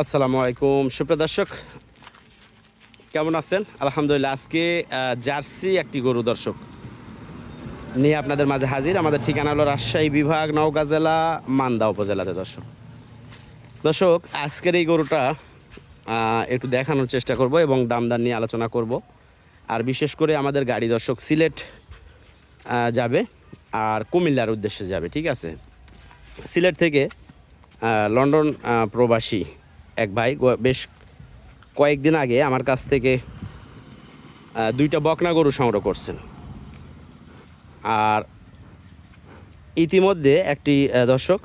আসসালামু আলাইকুম। সুপ্রিয় দর্শক, কেমন আছেন? আলহামদুলিল্লাহ, আজকে জার্সি একটি গরু দর্শক নিয়ে আপনাদের মাঝে হাজির। আমাদের ঠিকানা হলো রাজশাহী বিভাগ, নওগাঁ জেলা, মান্দা উপজেলাতে দর্শক। দর্শক, আজকের এই গরুটা একটু দেখানোর চেষ্টা করব এবং দাম দাম নিয়ে আলোচনা করব। আর বিশেষ করে আমাদের গাড়ি দর্শক সিলেট যাবে আর কুমিল্লার উদ্দেশ্যে যাবে, ঠিক আছে? সিলেট থেকে লন্ডন প্রবাসী এক ভাই বেশ কয়েকদিন আগে আমার কাছ থেকে দুইটা বকনা গরু সংগ্রহ করছেন। আর ইতিমধ্যে একটি দর্শক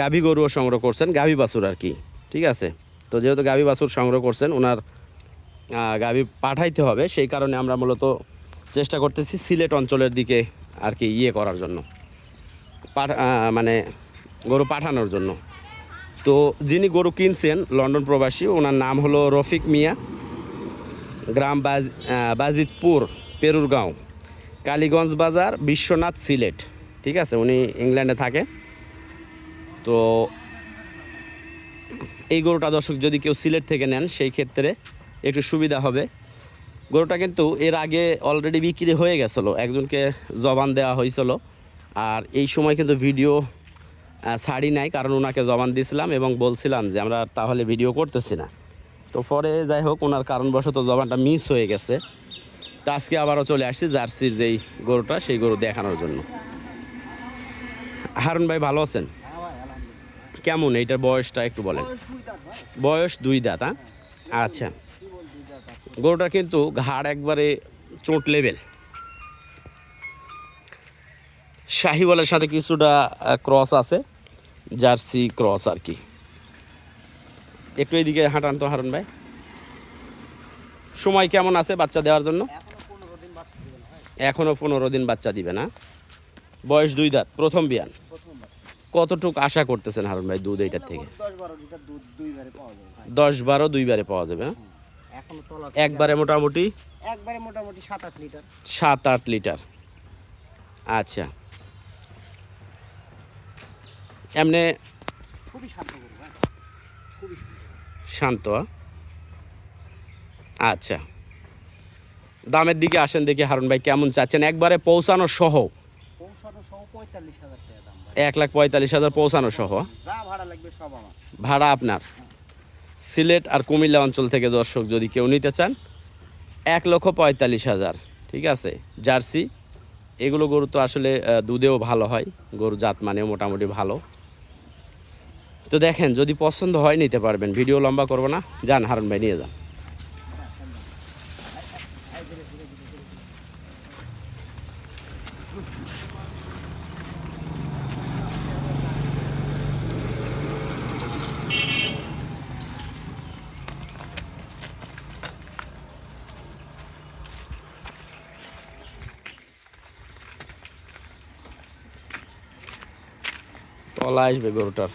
গাভী গরুও সংগ্রহ করছেন, গাভী বাছুর আর কি, ঠিক আছে? তো যেহেতু গাভী বাছুর সংগ্রহ করছেন, ওনার গাভী পাঠাইতে হবে, সেই কারণে আমরা মূলত চেষ্টা করতেছি সিলেট অঞ্চলের দিকে আর কি ইয়ে করার জন্য মানে গরু পাঠানোর জন্য। তো যিনি গরু কিনছেন লন্ডন প্রবাসী, ওনার নাম হলো রফিক মিয়া, গ্রাম বাজ বাজিতপুর, পেরুরগাঁও, কালীগঞ্জ বাজার, বিশ্বনাথ সিলেট, ঠিক আছে? উনি ইংল্যান্ডে থাকে। তো এই গরুটা দর্শক যদি কেউ সিলেট থেকে নেন, সেই ক্ষেত্রে একটু সুবিধা হবে। গরুটা কিন্তু এর আগে অলরেডি বিক্রি হয়ে গেছিল, একজনকে জবান দেওয়া হয়েছিল। আর এই সময় কিন্তু ভিডিও ছাড়ি নাই, কারণ ওনাকে জবান দিয়েছিলাম এবং বলছিলাম যে আমরা তাহলে ভিডিও করতেছি না। তো পরে যাই হোক, ওনার কারণবশত জবানটা মিস হয়ে গেছে। তো আজকে আবারও চলে আসছি জার্সির যেই গরুটা, সেই গরু দেখানোর জন্য। হারুন ভাই, ভালো আছেন? কেমন? এইটার বয়সটা একটু বলেন। বয়স দুই দাঁত হ্যাঁ? আচ্ছা। গরুটা কিন্তু ঘাড় একবারে চোট লেভেল শাহিওয়ালের সাথে কিছুটা ক্রস আছে। জার্সি ক্রস আর কি। একটু এইদিকে হাঁটান তো হারুন ভাই। সময় কেমন আছে বাচ্চা দেওয়ার জন্য? এখনও পনেরো দিন বাচ্চা দিবে না। বয়স দুই দাঁত প্রথম বিয়ান। কতটুক আশা করতেছেন হারুন ভাই দুধ এইটার থেকে? দশ বারো দুইবারে পাওয়া যাবে হ্যাঁ? একবারে মোটামুটি? একবারে মোটামুটি সাত আট লিটার। সাত আট লিটার। আচ্ছা। এমনি খুবই শান্ত খুবই শান্ত। হ্যাঁ? আচ্ছা। দামের দিকে আসেন দেখি হারুন ভাই কেমন চাচ্ছেন? একবারে পৌঁছানো সহ। এক লাখ পঁয়তাল্লিশ হাজার পৌঁছানো সহ। ভাড়া আপনার। সিলেট আর কুমিল্লা অঞ্চল থেকে দর্শক যদি কেউ নিতে চান এক লক্ষ পঁয়তাল্লিশ হাজার ঠিক আছে? জার্সি এগুলো গরু তো আসলে দুধেও ভালো হয় গরু জাত মানেও মোটামুটি ভালো। তো দেখেন, যদি পছন্দ হয় নিতে পারবেন। ভিডিও লম্বা করব না। যান, হারুন ভাই, নিয়ে যান। তলা আসবে গরুটার।